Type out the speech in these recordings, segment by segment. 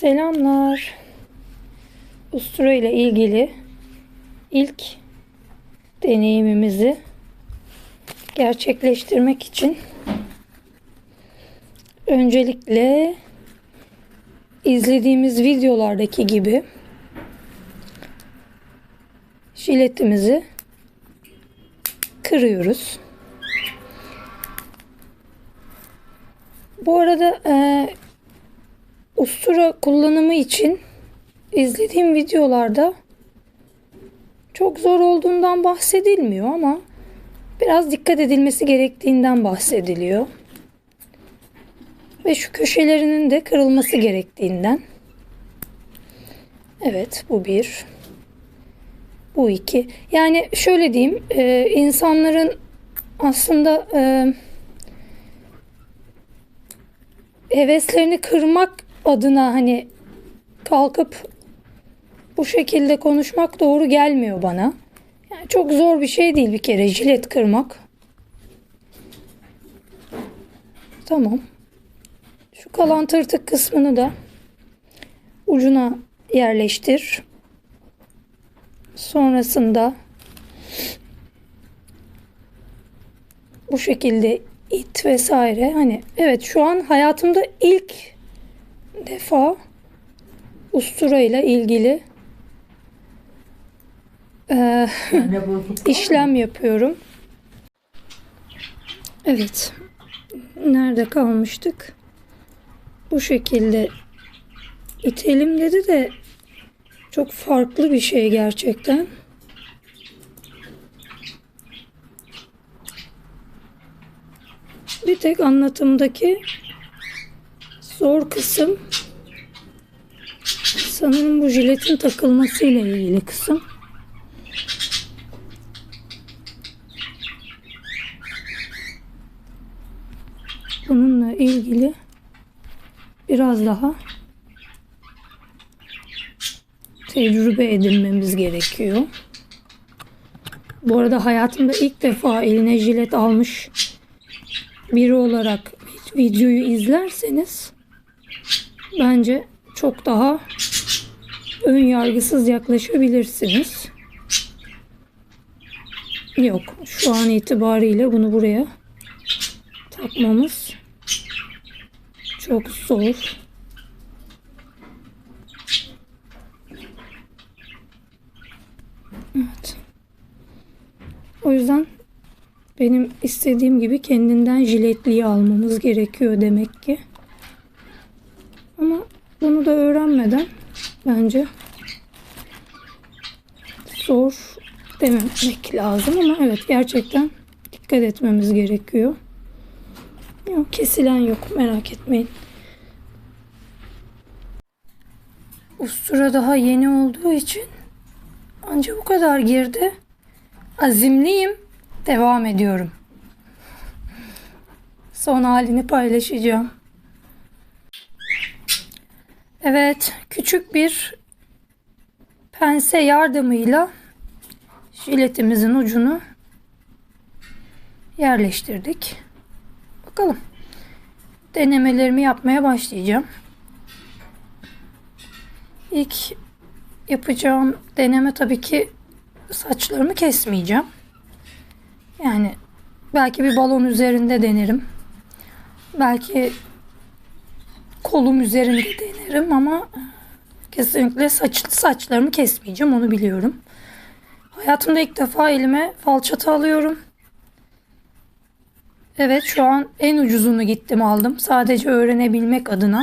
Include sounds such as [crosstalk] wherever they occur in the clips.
Selamlar. Ustura ile ilgili ilk deneyimimizi gerçekleştirmek için öncelikle izlediğimiz videolardaki gibi jiletimizi kırıyoruz. Bu arada e, ustura kullanımı için izlediğim videolarda çok zor olduğundan bahsedilmiyor ama biraz dikkat edilmesi gerektiğinden bahsediliyor. Ve şu köşelerinin de kırılması gerektiğinden. Evet bu bir. Bu iki. Yani şöyle diyeyim e, insanların aslında e, heveslerini kırmak adına hani kalkıp bu şekilde konuşmak doğru gelmiyor bana. Yani çok zor bir şey değil bir kere jilet kırmak. Tamam. Şu kalan tırtık kısmını da ucuna yerleştir. Sonrasında bu şekilde it vesaire hani evet şu an hayatımda ilk defa ustura ile ilgili [laughs] mı? işlem yapıyorum. Evet. Nerede kalmıştık? Bu şekilde itelim dedi de çok farklı bir şey gerçekten. Bir tek anlatımdaki zor kısım sanırım bu jiletin takılmasıyla ilgili kısım. bununla ilgili biraz daha tecrübe edinmemiz gerekiyor. Bu arada hayatımda ilk defa eline jilet almış biri olarak videoyu izlerseniz bence çok daha ön yargısız yaklaşabilirsiniz. Yok, şu an itibariyle bunu buraya takmamız çok zor. Evet. O yüzden benim istediğim gibi kendinden jiletliği almamız gerekiyor demek ki. Ama bunu da öğrenmeden bence zor dememek lazım ama evet gerçekten dikkat etmemiz gerekiyor. Yok kesilen yok merak etmeyin. Ustura daha yeni olduğu için anca bu kadar girdi. Azimliyim. Devam ediyorum. Son halini paylaşacağım. Evet, küçük bir pense yardımıyla jiletimizin ucunu yerleştirdik. Bakalım. Denemelerimi yapmaya başlayacağım. İlk yapacağım deneme tabii ki saçlarımı kesmeyeceğim. Yani belki bir balon üzerinde denerim. Belki kolum üzerinde denerim ama kesinlikle saç, saçlarımı kesmeyeceğim onu biliyorum. Hayatımda ilk defa elime falçata alıyorum. Evet şu an en ucuzunu gittim aldım. Sadece öğrenebilmek adına.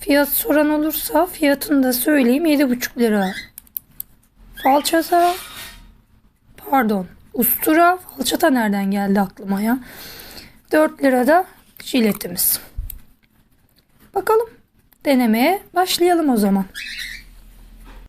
Fiyat soran olursa fiyatını da söyleyeyim. 7,5 lira. Falçata pardon ustura falçata nereden geldi aklıma ya. 4 lira da jiletimiz. Bakalım denemeye başlayalım o zaman.